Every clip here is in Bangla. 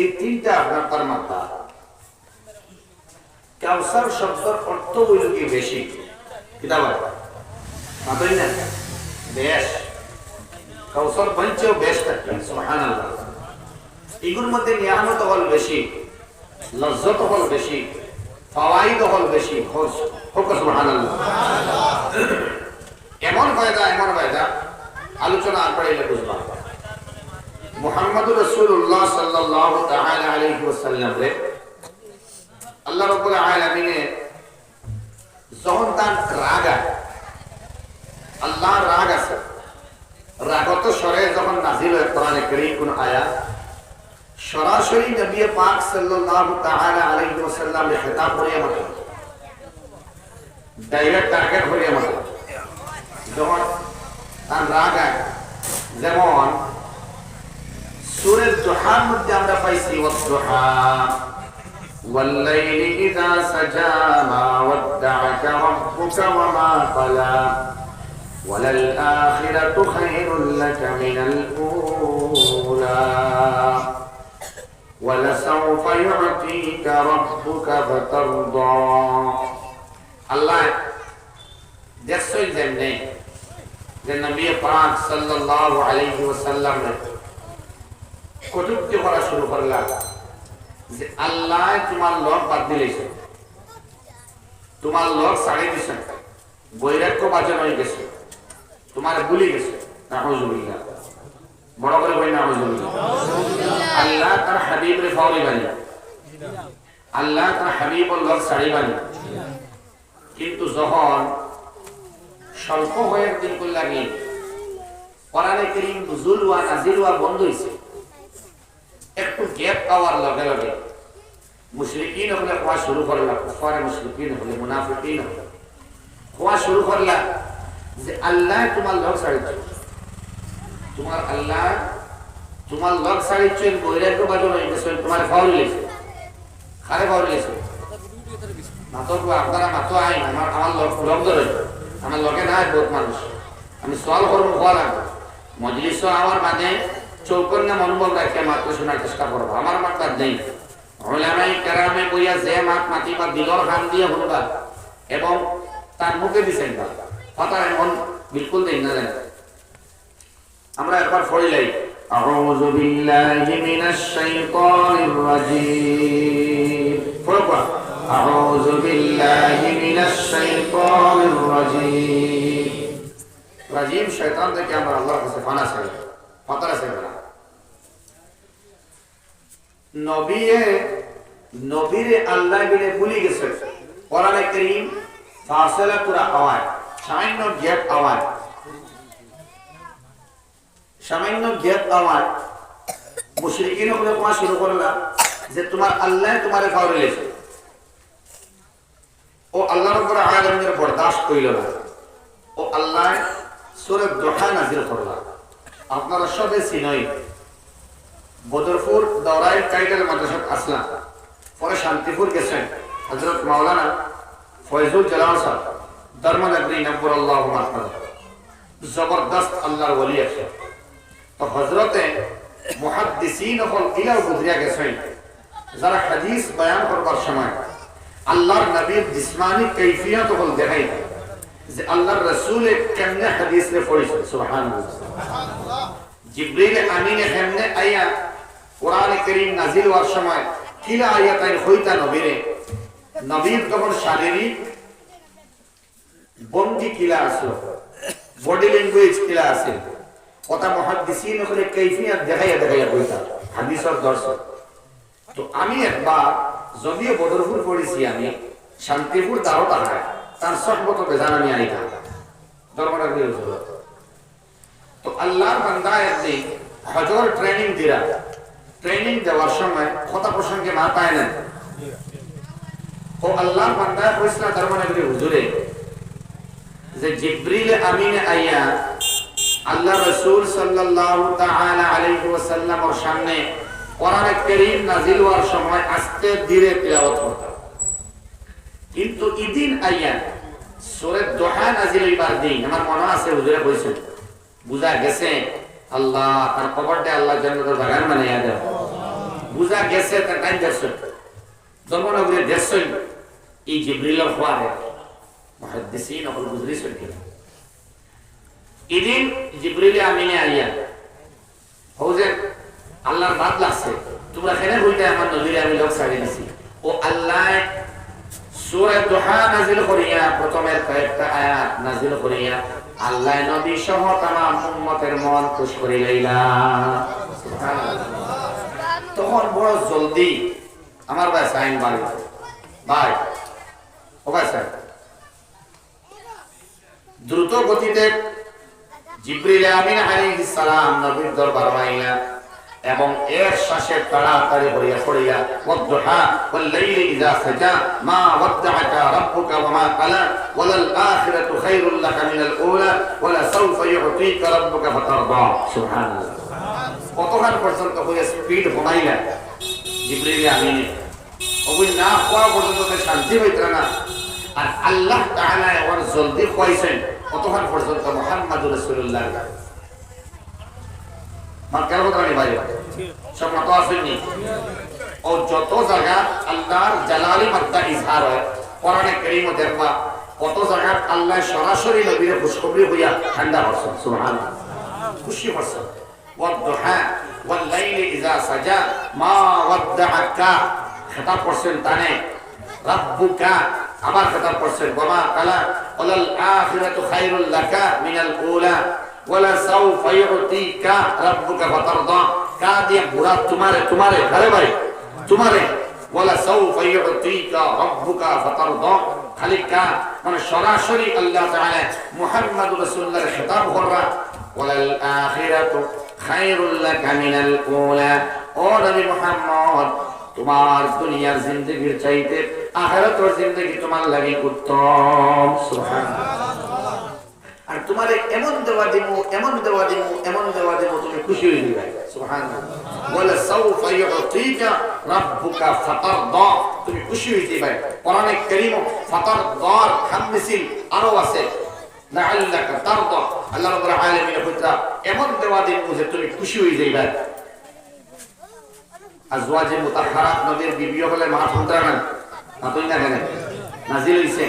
এই তিনটা আপনার তার মাত্রা কাউসার শব্দের অর্থ হইল কি বেশি? কিতাব মাতই না বেশ। কাউসার পঞ্চেও বেশ থাকে, সুবহানাল্লাহ। এগুলোর মধ্যে নিয়ামত হল বেশি, লজ্জত হল বেশি, ফাওয়াইদ হল বেশি হোক সুবহানাল্লাহ। এমন ফায়দা এমন ফায়দা, আলোচনা আর পড়াইলে বুঝবা। মুহাম্মদুর রাসূলুল্লাহ সাল্লাল্লাহু তাআলা আলাইহি ওয়াসাল্লাম রে, আল্লাহ রাব্বুল আলামিনে যখন তার রাগ আল্লাহ রাগ আছে, রাগত স্বরে যখন নাজিল হয় কোরআনে কারীম কোন আয়াত, সরাসরি নবী পাক সাল্লাল্লাহু তাআলা আলাইহি ওয়াসাল্লাম খেতাব করিয়া মাত্র ডাইরেক্ট টার্গেট করিয়া মাত্র যখন তার রাগ যেমন সুরের দোহার মধ্যে আমরা পাইছি ওয়াদুহা والليل إذا سجى ما ودعك ربك وما قلى وللآخرة خير لك من الأولى ولسوف يعطيك ربك فترضى الله দেখছই যেমনে যে নবী পাক সাল্লাল্লাহু আলাইহি ওয়াসাল্লাম কটুক্তি করা শুরু করলা যে আল্লাহ তোমার লোক বাদ দিলেছে তোমার লোক ছাড়ি দিছে। বৈরাগ্য বাজন হয়ে গেছে। তোমার ভুলে গেছে। বড় করে বই আল্লাহ তার হাবিব রে ফাওরি বানি আল্লাহ তার হাবিব লোক ছাড়ি বানি কিন্তু যখন স্বল্প হয়ে দিন লাগে কোরআনে কারীম নুজুল ওয়া নাজিল বন্ধ হইছে। একটু গ্যাপ পাওয়ার লগে লগে মুশরিকিন হলে খোয়া শুরু করলা কুফারে মুশরিকিন হলে মুনাফিকিন হলে। খোয়া শুরু করলা যে আল্লাহ তোমার লোক ছাড়িছে তোমার আল্লাহ তোমার লোক ছাড়িছে বৈরাগ্য বাজন তোমার ফাউল লেছে খারে ফাউল লেছে মাতর আপনারা মাতো আইন, আমার আমার লোক ধরে। আমার লগে নাই বহুত মানুষ। আমি সওয়াল করব হওয়া লাগবে। মজলিস আমার মানে চৌকর না মনোবল রাখে মাত্র শোনার চেষ্টা করবো আমার মাত বাদ নেই ওলামাই কেরামে বইয়া যে মাত মাতি বা দিলর হান দিয়ে হলবা এবং তার মুখে দিছেন বা কথা এমন বিলকুল দেই না জানি আমরা একবার পড়িলাই أعوذ بالله من الشيطان الرجيم فرقا أعوذ بالله من الشيطان الرجيم রাজিম শয়তান থেকে আমরা আল্লাহর কাছে ফানা চাই ফাতারা চাই না নবিয়ে, নবীরে আল্লাহ বিলে ভুলি গেছে। কোরআনে কারীম ফাসলা পুরা সামান্য গ্যাপ সামান্য গ্যাপ আওয়াজ। মুশরিকিন ওখানে কোয়া শুরু করলা যে তোমার আল্লাহ তোমারে ফাউরে লেছে ও আল্লাহ রব্বুল আলামিনের বরদাস্ত কইল না। ও আল্লাহ সূরা দোহা নাযিল করলা আপনারা সবে চিনই বদরপুর দৌরাই কাইটাল মাদ্রাসাত আসলাম। পরে শান্তিপুর গেছেন হযরত মাওলানা ফয়জুল জালাল সাহেব। ধর্মনগরী নব্বর আল্লাহ মাহফাজ জবরদস্ত আল্লাহর ওলি আছে। তো হজরতে মুহাদ্দিসিন হল ইলাও বুঝরিয়া গেছেন। যারা হাদিস বয়ান করবার সময় আল্লাহর নবীর জিসমানি কৈফিয়ত হল দেখাই দেয় যে আল্লাহর রসুলে কেমনে হাদিস রে পড়েছে সুবহানাল্লাহ। জিব্রিল আমিনে কেমনে আইয়া কোরআন করিম নাজিল হওয়ার সময় কিলা আয়াত আইন হইতা নবীরে। নবীর তখন শারীরিক বঙ্গি কিলা বডি ল্যাঙ্গুয়েজ কিলা আছে। কথা হলে কৈফিয়ত দেখাইয়া দেখাইয়া কইতা হাদিসর দর্শক। তো আমি একবার যদিও বদরপুর পড়েছি আমি, শান্তিপুর দারোটা তার সহমত বেজান আমি আইতা দরবারের বিরুদ্ধে তো আল্লাহর বান্দা হজর ট্রেনিং দিরা ট্রেনিং দেওয়ার সময় কথা প্রসঙ্গে মা পায় না। ও আল্লাহর বান্দা কইসলা ধর্মনগরী হুজুরে, যে জিব্রিল আমিনে আইয়া আল্লাহ রসুল সাল্লাল্লাহু তাআলা আলাইহি ওয়াসাল্লামের সামনে কোরআনে কারীম নাযিল হওয়ার সময় আস্তে ধীরে তিলাওয়াত করতেন কিন্তু ইদিন আইয়া সূরা দোহা নাযিল হইবার দিন, আমার মনে আছে হুজুরে কইছেন বুঝা গেছে, আল্লাহ তার কবরটা আল্লাহ জান্নাতের বাগান বানাইয়া দেয়। বুঝা গেছে তার টাইম দেখছেন ধর্মনগরে দেখছেন এই হওয়ারে জিব্রিলে দিছি? ও আল্লাহ, সূরা দুহা নাজিল করিয়া প্রথমের কয়েকটা আয়াত নাজিল করিয়া, আল্লাহ নবী সহ তামাম উম্মতের মন খুশ করে লইলা সুবহানাল্লাহ। তখন বড় জলদি আমার ভাই সাইন বাড়ি ভাই, ও ভাই সাইন। দ্রুত গতিতে জিব্রিল আমিন আলাইহিস সালাম নবীর দরবার মাইলা এবং এর শ্বাসে তাড়াতাড়ি হইয়া পড়িয়া ওয়াদ্দুহা ওয়াল ইযা সাজা, মা ওয়াদ্দাআকা রাব্বুকা ওয়া মা ক্বালা ওয়ালাল আখিরাতু খায়রুল লাকা মিনাল উলা, ওয়ালা সাওফা ইউতিকা রাব্বুকা ফাতারদা। সুবহানাল্লাহ। কতক্ষণ পর্যন্ত হয়ে স্পিড জিব্রিল আমিন না খাওয়া পর্যন্ত শান্তি হইত না। আর আল্লাহ তাআলা ওর জলদি কতক্ষণ পর্যন্ত মুহাম্মদুর রাসূলুল্লাহ মাক্কার কথা নেই ভাই? সব আসেননি ও যত জায়গা আল্লাহর জালালি মাত্রা ইজহার হয় দেখবা, কত জায়গা আল্লাহ সরাসরি নবীর খুশখবরি হইয়া ঠান্ডা করছেন খুশি করছেন। والضحى والليل إذا سجى ما ودعك خطاب করছেন তানে রাব্বুকা আবার খেতাব করছেন ওমা কালা ওয়ালাল আখিরাতু খায়রুল লাকা মিনাল উলা ওয়ালা সাউফা ইউতিকা রাব্বুকা ফাতারদা কা দিয়ে বুড়া তোমারে তোমারে আরে ভাই তোমারে ওয়ালা সাউফা ইউতিকা রাব্বুকা ফাতারদা খালি কা মানে সরাসরি আল্লাহ তাআলা মুহাম্মদুর রাসূলুল্লাহর খেতাব করা ওয়ালাল আখিরাতু ও নবী মুহাম্মদ, তোমার দুনিয়ার জিন্দগির চাইতে আখেরাতের জিন্দগি তোমার লাগে উত্তম। আর তোমার এমন দেওয়া দিব এমন দেওয়া দিব এমন দেওয়া দিব তুমি খুশি হয়ে যাবে। সুবহানাল্লাহ। ওয়ালা সাউফা ইউতিকা রাব্বুকা ফাতারদা। তুমি খুশি হয়ে যাবে। কোরআনে কারীম ফাতারদার খামসিল আরও আছে। লাআল্লাকা তারদা। আল্লাহ রাব্বুল আলামিন কইতা এমন দেওয়া দিব যে তুমি খুশি হয়ে যাবে আজওয়াজে মুতাহহারাত নবীর বিবিও হলে মা শুনতরা না? না না কেন? নাজিল হইছে।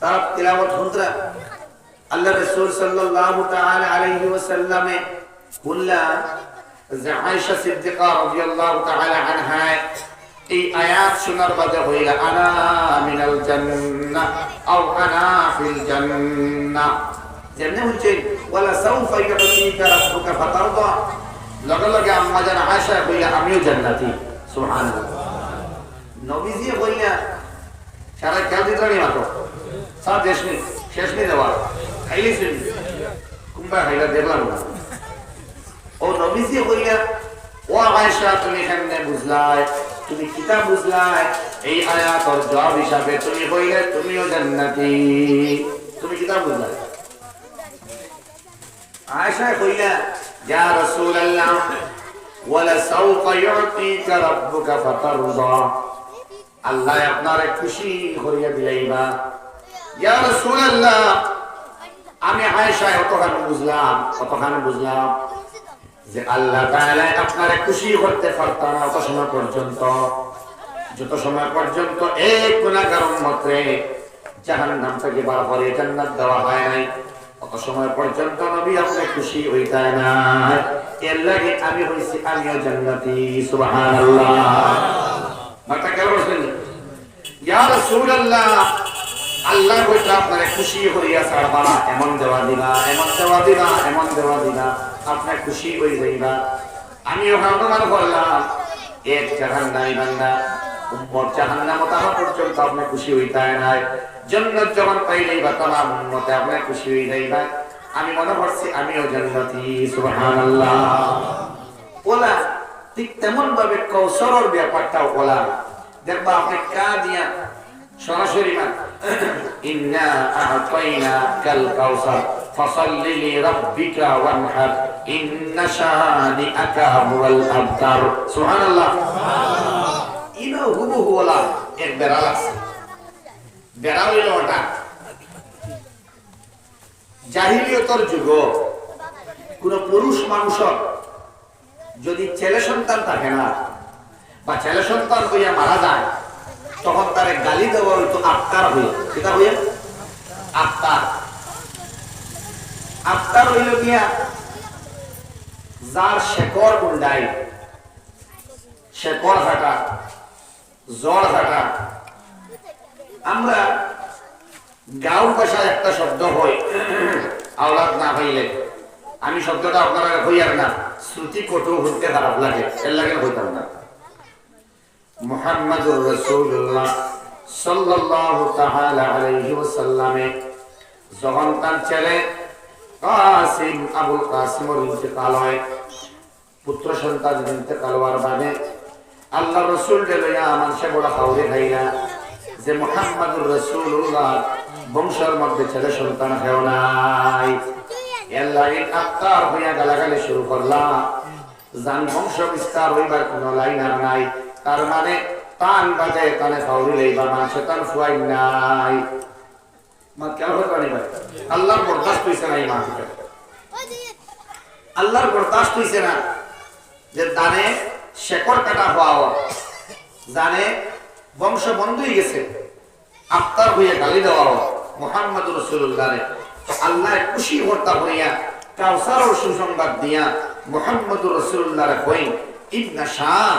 তার তিলাওয়াত শুনতরা আল্লাহ রাসূল সাল্লাল্লাহু তাআলা আলাইহি ওয়াসাল্লাম বললা যে আয়েশা সিদ্দিকা রাদিয়াল্লাহু তাআলা আনহা এই আয়াত শোনার বাদে হইলা আনা মিনাল জান্নাহ, আও আনা ফিল জান্নাহ। যেমনি হচ্ছে ওয়ালা সাউফা ইউতিকা রাব্বুকা ফাতারদা। লগে লগে আম্মা জান আয়েশা কইলা আমিও জান্নাতি। সুবহানাল্লাহ। নবীজি কইলা সারা খেয়াল দিতে নি মাত্র। সারা দেশ নি শেষ নি দেওয়া খাইলি শুনি কুম্বা খাইলা দেখলাম না। ও নবীজি কইলা ও আয়েশা, তুমি কেমনে বুঝলাই? তুমি কিতাব বুঝলাই এই আয়াতর জবাব হিসাবে তুমি কইলে তুমিও জান্নাতি তুমি কিতাব বুঝলাই আয়েশা কইলা يا رسول الله ولسوف يعطيك ربك فترضى আল্লাহ আপনারে খুশি করিয়া দিলাইবা ইয়া রাসূলুল্লাহ আমি আয়েশা কতখানি বুঝলাম কতখানি বুঝলাম যে আল্লাহ আপনারে খুশি করতে পারতাম অত সময় পর্যন্ত। যত সময় পর্যন্ত এক গুনাহগার উম্মতরে জাহান্নাম থেকে বার করে দেওয়া হয় নাই, অত সময় পর্যন্ত নবী আপনি খুশি হইতা না। এর লাগে আমি হইছি, আমিও জান্নাতি, সুবহানাল্লাহ। মাথা কেন বসলেন ইয়া রাসূলুল্লাহ আল্লাহ কইতা আপনারে খুশি হইয়া ছাড়বা এমন দেওয়া দিবা, এমন দেওয়া দিবা, এমন দেওয়া দিবা আপনি খুশি হই যাইবা। আমি ওখানে বললাম এক জাহান্নামী বান্দা, উম্মত জাহান্নাম তাহা পর্যন্ত আপনি খুশি হইতা নাই। জান্নাত যখন পাইলেই বা তামাম উম্মতে আপনি খুশি হই যাইবা। আমি মনে করছি, আমিও জান্নাতি, সুবহানাল্লাহ। ওলা, ঠিক তেমন ভাবে কৌশলের ব্যাপারটাও বলা দেখবা, আপনি কা দিয়া সরাসরি না জাহিলিয়তর যুগ। কোন পুরুষ মানুষের যদি ছেলে সন্তান থাকে না, বা ছেলে সন্তান হইয়া মারা যায় গালি দেওয়া হইতো আত্মার হইয়া সেটা হইয়া? আত্মার আত্মার হইল গিয়া যার শেকড় উন্ডাই শেকড় হাঁটা, জ্বর হাঁটা। আমরা গাঁও ভাষায় একটা শব্দ হয়, আওলাদ না হইলে। আমি শব্দটা আপনারা হইয়ার না, শ্রুতি কটু হইতে খারাপ লাগে, এর লাগে হইতাম না। মুহাম্মাদুর রাসূলুল্লাহ। সাল্লাল্লাহু তাআলা আলাইহি ওয়াসাল্লামে যখন তার ছেলে কাসিম আবুল কাসিমের ইন্তেকাল হয়, পুত্র সন্তান ইন্তেকাল হওয়ার বাদে আল্লাহ রসুল লইয়া মানুষে বড় খাওয়ারে খাইলা যে মোহাম্মদুর রসুল্লাহ বংশের মধ্যে ছেলে সন্তান হেও নাই। লাগে আত্মার হইয়া গালাগালি শুরু করলাম জান বংশ বিস্তার হইবার কোন লাইন আর নাই। তার মানে তান বাজে তানে খাওয়ারি লইবা মানুষে তান ফুয়াই নাই। মা কেন হতে পারি ভাই আল্লাহর বরদাস্ত হইছে না এই মাটিতে। আল্লাহর বরদাস্ত হইছে না যে দানে শেকড় কাটা হওয়া জানে বংশ বন্ধ হয়ে গেছে। আফতার হইয়া গালি দেওয়া মোহাম্মদ রসুল্লাহ আল্লাহ খুশি হর্তা হইয়া কাউসার সুসংবাদ দিয়া মোহাম্মদ রসুল্লাহ কই ইবনা শাহ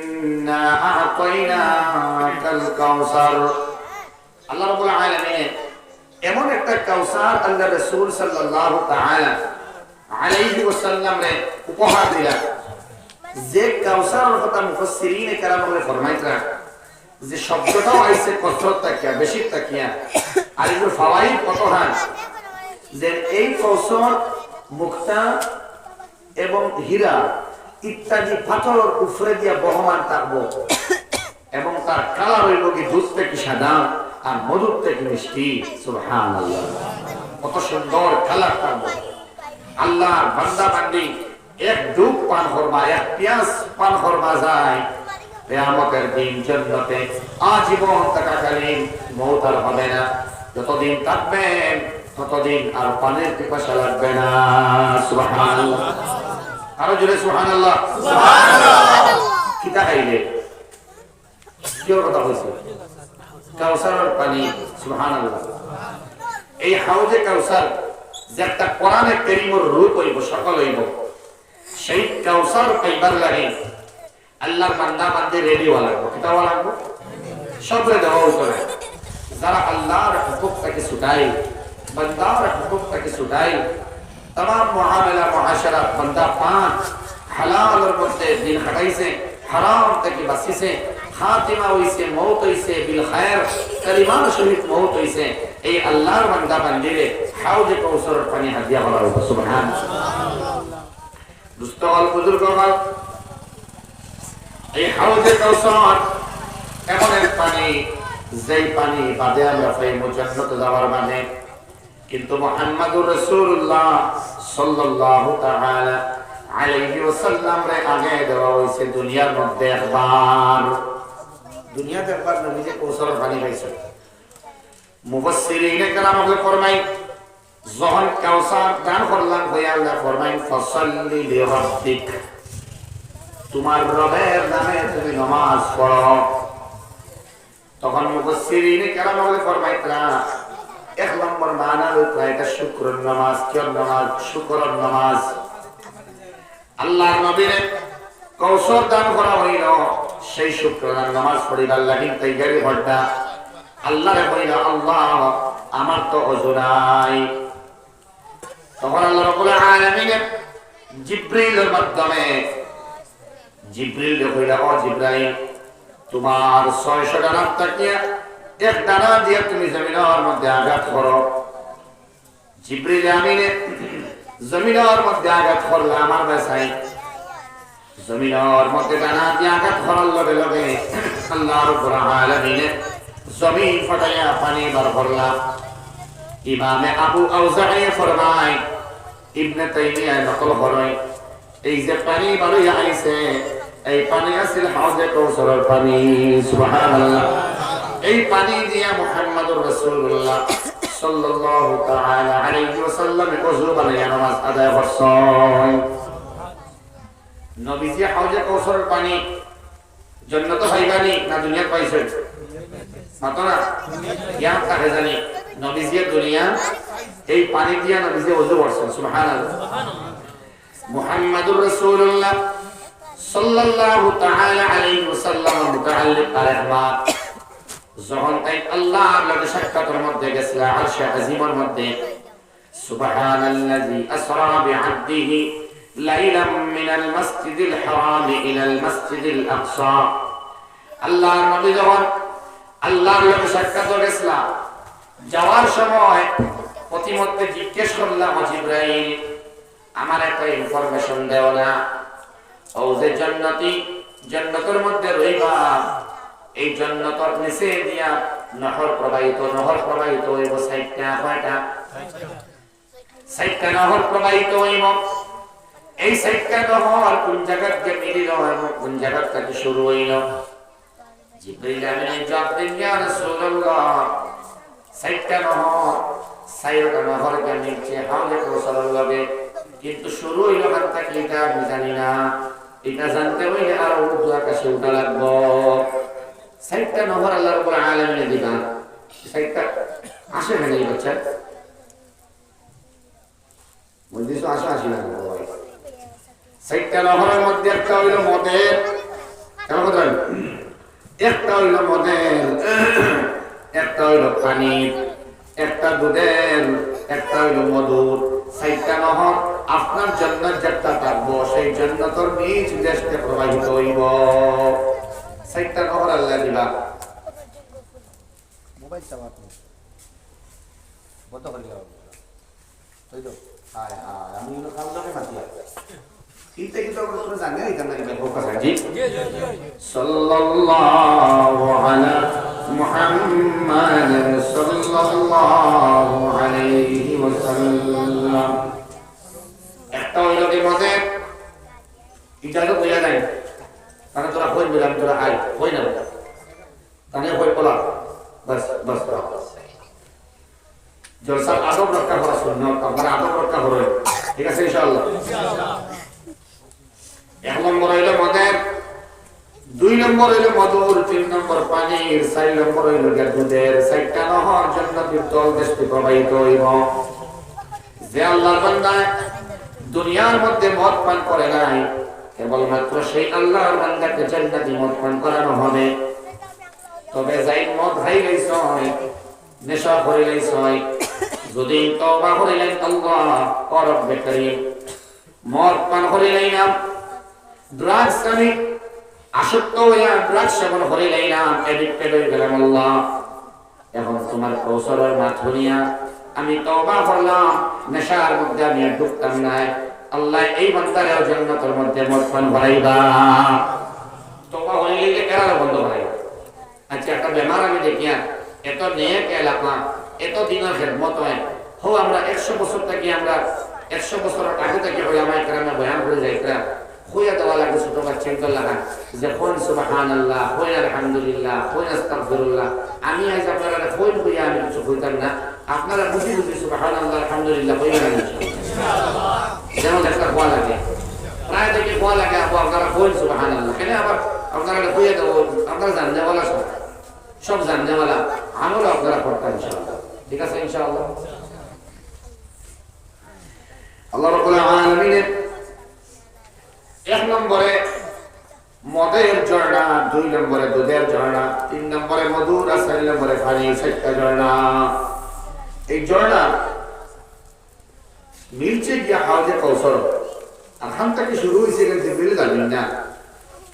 আ'তাইনাকাল কাউসার। আল্লাহ রাব্বুল আলামিন এমন একটা কাউসার আল্লাহ রাসূল সাল্লাল্লাহু তাআলা আলাইহি ওয়াসাল্লাম রে উপহার দিলা যে কাউসারের কথা মুফাসসিরিনে কেরাম বলে ফরমাইতরা যে শব্দটাও আইছে কসরত তাকিয়া বেশি তাকিয়া। আর এগুলো ফাওয়াইদ কত হান যে এই কৌশল মুক্তা এবং হীরা ইত্যাদি পাথরের উপরে দিয়া বহমান থাকব এবং তার কালার হইল কি দুধ থেকে সাদা আর মধুর থেকে মিষ্টি। সুবহানাল্লাহ। কত সুন্দর কালার থাকব আল্লাহর বান্দা বান্দি, এক ডুব পান করবা এক পেঁয়াজ পান করবা যায়। কেয়ামতের দিন জন্নতে আজীবন থাকাকালীন মৌত আর হবে না। যতদিন থাকবেন, ততদিন আর পানির পিপাসা লাগবে না। সুবহানাল্লাহ। আরও জোরে সুবহানাল্লাহ। কিতা খাইলে? কিয় কথা কইছে কাউসারের পানি সুবহানাল্লাহ। এই হাউজে কাউসার যে একটা কোরআনে কারীমের রূপ হইব সকল হইব সেই কাউসার পাইবার লাগে আল্লাহর বান্দা বান্দে রেডি হওয়া লাগবে। কিতা হওয়া লাগবে? সবরে দেওয়া উপরে। যারা আল্লাহর হুকুকটাকে ছুটাই বান্দার হুকুকটাকে ছুটাই तमाम मुआमला मुआशरा बंदा पांच हलाल और मध्य दिन हटाइसे हराम तक बसिसे खातिमा হইছে মৌত হইছে বিল খায়র কালিমান শহীদ মৌত হইছে এই আল্লাহর বান্দা বান্দিরে হাউজে কৌসরের পানি হাদিয়া বলা হবে সুবহান দুস্তল বুজুর্গগণ এই হাউজে কৌসর এমন এক পানি যেই পানি বাদে আমরা পাইমু জান্নাতে যাওয়ার মানে কিন্তু মুহাম্মদুর রাসূলুল্লাহ সাল্লাল্লাহু তাআলা আলাইহি ওয়াসাল্লাম রে আগে দেওয়া হইছে দুনিয়ার মধ্যে একবার। দুনিয়াতে একবার পানি পাইছে ফরমাই, যখন কাউসার দান করলাম, হয়ে আল্লাহ ফরমাই, ফসল্লি লিরাব্বিক তোমার রবের নামে তুমি নামাজ পড়ো। তখন মুফাসসিরিনে কেরাম আমাকে ফরমাইতরা এক নম্বর মানা হইতো এটা শুক্রের নামাজ কিয়র নামাজ? শুক্রের নামাজ। আল্লাহর নবীরে কৌশল দান করা হইল, সেই শুক্রবার নামাজ পড়িবার লাগি তাই গাড়ি ভরটা আল্লাহরে কইল, আল্লাহ, আমার তো অজু নাই। তখন আল্লাহ রাব্বুল আলামিন জিব্রিলের মাধ্যমে জিব্রিল কইল, ও জিব্রাইল, তোমার 600 ডানা তাকিয়া এক ডানা দিয়ে তুমি জমিনের মধ্যে আঘাত করো। জিব্রিল আমিনে জমিনের মধ্যে আঘাত করলে আমার বেসাই জমিনের মধ্যে দানা দিয়ে আঘাত করার লগে লগে আল্লাহর উপর ফটাইয়া পানি বার করলাম ইমামে আবু ফরমায়, ইবনে তাইমিয়া নকল করেন এই যে পানি বারইয়া আইছে, এই পানি আছিল হাউজে কৌসরের পানি। সুবহানাল্লাহ। এই পানি দিয়া মুহাম্মদুর রাসূলুল্লাহ সাল্লাল্লাহু তাআলা আলাইহি ওয়াসাল্লাম ওযু বানাইয়া নামাজ আদায় করছেন। নবীজি হাউজে কৌসরের পানি জন্নত পাইবানি না দুনিয়া পাইছেন? মাতো না? ইয়া কাকে জানি? নবীজি দুনিয়া, এই পানি দিয়া নবীজি ওযু করছেন, সুবহানাল্লাহ। মুহাম্মাদুর রাসূলুল্লাহ সাল্লাল্লাহু তাআলা আলাইহি ওয়াসাল্লাম মুতাআল্লিক আলাইহিমা যখন তাই আল্লাহর লগে সাক্ষাতের মধ্যে গেছিল আরশে আজিমের মধ্যে, সুবহানাল্লাযী আসরা লাইলাম মিনাল মাসজিদিল হারাম ইলাল মাসজিদিল আকসা। আল্লাহর নবী যখন আল্লাহর লগে সাক্ষাৎ গেছিল, যাওয়ার সময় প্রতিমধ্যে জিজ্ঞেস করলাম জিব্রাইল, আমার একটা ইনফরমেশন দেও না। ও যে জান্নাতি, জান্নাতের মধ্যে রইবা এই জান্নাতের নিচে দিয়া নহর প্রবাহিত নহর প্রবাহিত হইব সাইটটা কয়টা সাইটটা নহর প্রবাহিত হইব। এই সাইটটা নহর কোন জায়গা থেকে মিলিল এবং কোন জায়গা থেকে শুরু হইল? জিব্রাইল আমিন জবাব দিন ইয়া রাসূলুল্লাহ, সাইটটা নহর, সাইরটা নহর কে নিচে হাওলে কৌশলের লগে কিন্তু শুরু হইল হাত থেকে এটা আমি জানি না। এটা জানতে হইলে আর উর্দু আকাশে উঠা লাগবো। সাইটটা নহর আল্লাহ রব্বুল আলামিনে দিবা সাইটটা আসে না এই বাচ্চা। বলছিস আসে, আসি না সাইটটা নহরের মধ্যে একটা হইল মদের। কেমন কথা একটা হইল মদের, একটা হইল পানির, একটা দুধের, একটা হইল মধুর। সাইটটা নহর আপনার জন্য যেটা থাকব, সেই জন্য তোর নিজ দেশকে প্রবাহিত হইব। সাইটটা নহর আল্লাহ দিবা মোবাইল চাওয়া বন্ধ করে দেওয়া তাই তো। আয় আয়। আমি কাল লোকে মাতি কিন্তু কিন্তু আমরা জানি না এখানে কি ব্যাপার কথা সাল্লাল্লাহু আলা মুহাম্মাদ সাল্লাল্লাহু আলাইহি ওয়াসাল্লাম। একটা হইল কি মতে এটা তো বোঝা যায়। তাহলে তোরা কই বললাম তোরা আয় কই না তাহলে কই বলা। বাস বাস বাস জলসার আদব রক্ষা করা সুন্নত, আপনারা আদব রক্ষা করবেন ঠিক আছে, ইনশাআল্লাহ। এক নম্বর হইল মদের, দুই নম্বর হইল মধুর, তিন নম্বর পানির, চার নম্বর হইল দুধের চারটা নহর জন্য বিদ্যল দেশটি প্রবাহিত হইব। যে আল্লাহর বান্দায় দুনিয়ার মধ্যে মদ পান করে নাই কেবলমাত্র সেই আল্লাহর বান্দাকে জান্নাতি পান করানো হবে। তবে যাই মদ হাই গাইছ নেশা করে গাইছ যদি তওবা করিলেন আল্লাহ, ও রব্বে করিম। মদ পান করিলেন না ড্রাগস আমি আসক্ত হইয়া ড্রাগস সেবন করিলেন না এডিক্টেড হয়ে গেলাম আল্লাহ। এখন তোমার কৌশলের মাথুরিয়া আমি তওবা করলাম, নেশার মধ্যে আমি ঢুকতাম না আল্লাহ এই বান্দারের জন্য তোর মধ্যে মদ পান ভরাইবা তওবা হইলে কেরালা বন্ধ ভরাইবা আচ্ছা একটা বেমার আমি দেখিয়া এত নেক এলাকা, এত দিনের খেদমত হয়। হো, আমরা একশো বছর থেকে, আমরা একশো বছরের আগে থেকে হই আমার গ্রামে বয়ান করে যাই গ্রাম হইয়া দেওয়া লাগে ছোট বাচ্চা লাগা যে হইন সুবাহান আল্লাহ হইন আলহামদুলিল্লাহ হইন আস্তাগফিরুল্লাহ। আমি আজ আপনারা হইন হইয়া আমি কিছু হইতাম না। আপনারা বুঝি বুঝি সুবাহান আল্লাহ আলহামদুলিল্লাহ হইয়া না যেমন একটা হওয়া লাগে। প্রায় থেকে হওয়া লাগে আপু আপনারা হইন সুবাহান আল্লাহ আবার আপনারা হইয়া দেবো, আপনারা জাননেওয়ালা সব। সব জাননেওয়ালা আমলও আপনারা ইনশাআল্লাহ। ঠিক আছে ইনশাআল্লাহ? এক ঝর্ণা, দুই নম্বরে দুধের ঝর্ণা, তিন নম্বরে মধুর আর চার নম্বরে পানি, চারটা ঝর্ণা। এই ঝর্ণা মিলছে গিয়া হাওজে কৌশল। আর হাম থেকে শুরু হয়েছে কিন্তু জিব্রিল জানেন না।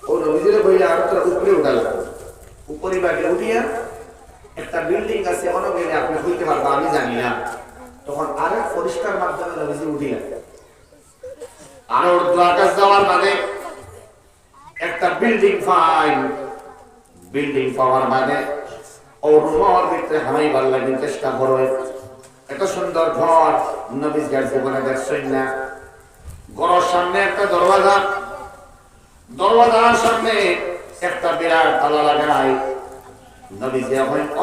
ও নবীজিরে বইলে আর তোরা উপরে উঠাল উপরে বাগে উঠিয়া একটা বিল্ডিং আছে অনেক গেলে আপনি হইতে পারব আমি জানি না। তখন আরেক পরিষ্কার মাধ্যমে নবীজি উঠিলেন। আর উর্দু আকাশ যাওয়ার মানে একটা বিল্ডিং ফাইন বিল্ডিং পাওয়ার মানে ও রুমের ভিতরে হামাইবার লাগে চেষ্টা করো। এত সুন্দর ঘর নবীজ গাছ জীবনে দেখছেন না ঘরের সামনে একটা দরওয়াজা। দরওয়াজার সামনে একটা বিরাট তালা লাগাই নবী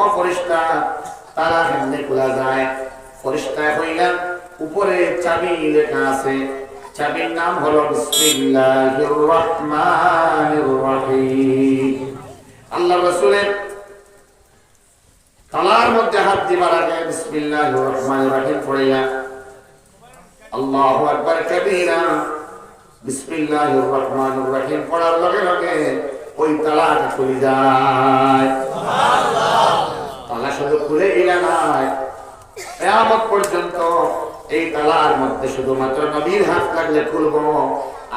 অপরিষ্কার, তালা কেমনে খোলা যায়? পরিষ্কার হইলাম উপরে চাবি লেখা আছে। চাবির নাম হলো বিসমিল্লাহির রহমানির রহিম। আল্লাহ রাসূলের তালার মধ্যে হাত দিবার আগে বিসমিল্লাহির রহমানির রহিম পড়িয়া, আল্লাহু আকবার কবীরা বিসমিল্লাহির রহমানির রহিম পড়ার লগে লগে ওই তালাটা খুলে যায়। তালা শুধু খুলে গেলে নয় কেয়ামত পর্যন্ত এই তালার মধ্যে শুধুমাত্র নবীর হাত লাগলে খুলবো,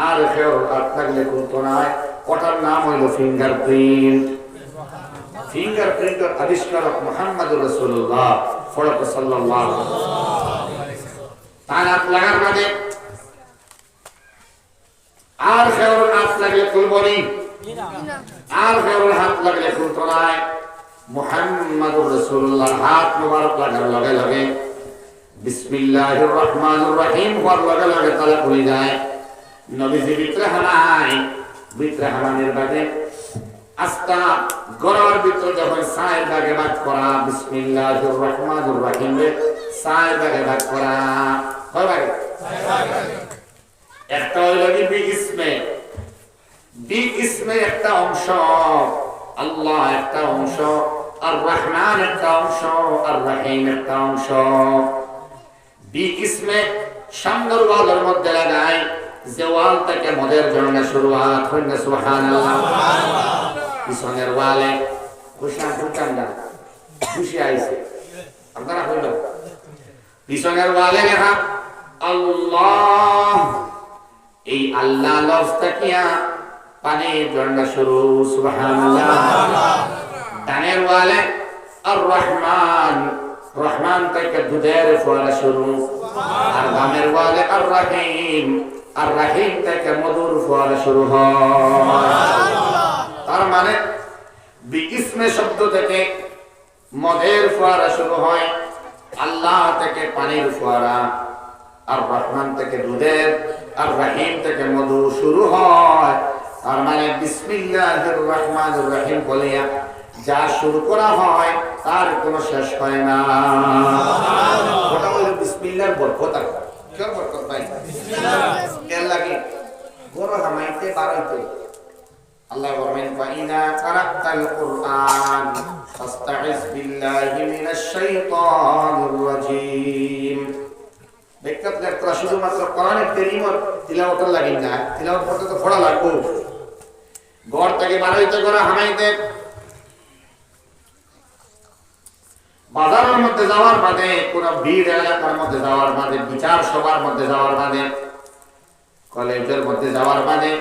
আর কেউ হাত লাগলে খুলতো না। ওটার নাম হইল ফিঙ্গার প্রিন্ট ফিঙ্গার প্রিন্টের আবিষ্কারক মোহাম্মদ রসুল্লাহ ফরক সাল্লাহ তার হাত লাগার বাদে আর কেউ হাত লাগলে খুলবো নি। আর কেউ হাত লাগলে খুলতো না। মুহাম্মাদুর রাসূলুল্লাহ হাত মুবারক লাগার লগে লগে বিসমিল্লাহির রহমানির রহিম হওয়ার লগে লগে তালা খুলে যায়। নবীজি ভিতরে হানায় ভিতরে হানানের বাদে আস্তা গড়ার ভিতরে যখন সায়ের দাগে বাদ করা, বিসমিল্লাহির রহমানির রহিম সায়ের দাগে বাদ করা। হয় ভাগে একটা হইল কি বি ইসমে? বি ইসমে একটা অংশ, আল্লাহ একটা অংশ, আর রহমান একটা অংশ, আর রহিম একটা অংশ। বি ইসমে সামনের ওয়ালের মধ্যে লাগাই, যে ওয়াল থেকে মদের জন্য শুরুয়াত হইলে সুবহানাল্লাহ। পিছনের ওয়ালে খুশি ঢুকান না। আইছে। আপনারা পিছনের ওয়ালে লেখা আল্লাহ! এই আল্লাহ লফজ তাকিয়া পানির ঝর্ণা শুরু, সুবহানাল্লাহ। ডানের ওয়ালে আর রহমান রহমান থেকে দুধের ফোয়ারা শুরু। আর বামের ওয়ালে আর রাহিম আর রাহিম থেকে মধুর ফোয়ারা শুরু হয়। তার মানে বিকিসমে শব্দ থেকে মদের ফোয়ারা শুরু হয় আল্লাহ থেকে পানির ফোয়ারা আর রহমান থেকে দুধের আর রাহিম থেকে মধু শুরু হয়। তার মানে বিসমিল্লাহির রহমানির রহিম বলিয়া যা শুরু করা হয় তার কোনো শেষ হয় না। ওটা হলো বিসমিল্লাহর বরকত আর কি। বরকত ভাই? এর লাগে? গরো হামাইতে বাড়াইতে আল্লাহ বলেন ফাইদা কারাতাল কুরআন ফাস্তাইজ বিল্লাহি মিনাশ শাইতানির রাজিম। দেখতে দেখতে শুধুমাত্র কোরআনের তেলিমত তিলাওয়াতের লাগি না, তিলাওয়াত করতে তো পড়া লাগবো। ঘর থেকে বাড়াইতে করে হামাইতে। বাজারের মধ্যে যাওয়ার বাদে কোন ভিড় এলাকার মধ্যে যাওয়ার বাদে বিচার সভার মধ্যে যাওয়ার বাদে, কলেজের মধ্যে যাওয়ার বাদে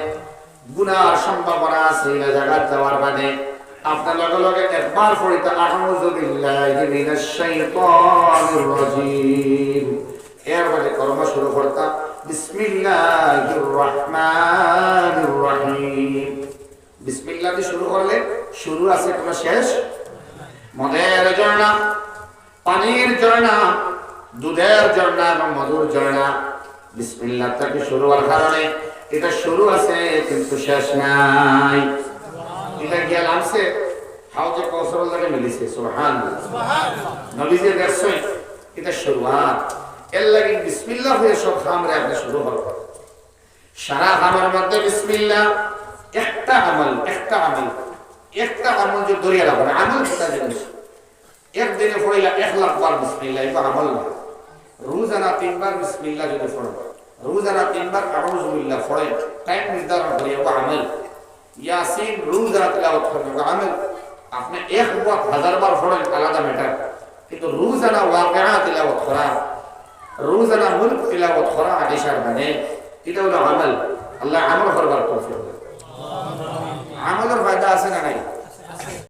গুনার সম্ভাবনা আছে এই জায়গা যাওয়ার বাদে আপনার লগে লগে একবার পড়িতে আউযু বিল্লাহি মিনাশ শাইতানির রাজিম। এর বাদে কর্ম শুরু করতাম বিসমিল্লাহ আছে শেষ? পানির ঝর্ণা, দুধের ঝর্ণা এবং মধুর ঝর্ণা। বিসমিল্লাহ শুরু হওয়ার কারণে এটা শুরু আছে, কিন্তু শেষ নাই। এটা গিয়া লাগছে, হাউজে কৌশল লাগে মিলিছে সুবহান নবীজি দেখছেন এটা শুরুয়াত। এর লাগে বিসমিল্লাহ হয়ে সব খামরে আপনি শুরু হল। সারা খামের মধ্যে বিসমিল্লাহ, একটা আমল একটা আমল। একটা আমল যে দরিয়া লাগবে আমল কোথা জিনিস। একদিনে পড়িলা এক লাখ বার বিসমিল্লাহ এটা আমল না। রোজানা তিনবার বিসমিল্লাহ যদি পড়ো। রোজানা তিনবার আউযুবিল্লাহ পড়ে টাইম নির্ধারণ করে এটা আমল। ইয়াসিন রোজানা তিলাওয়াত করবে এটা আমল। আপনি এক বার হাজার বার পড়েন, আলাদা ম্যাটার কিন্তু রোজানা ওয়াকিআ তিলাওয়াত করা, রোজানা মুলক তিলাওয়াত করা আদিশার মানে এটা হলো আমল। আল্লাহ আমল করবার তৌফিক। আমলের ফায়দা আছে না নাই?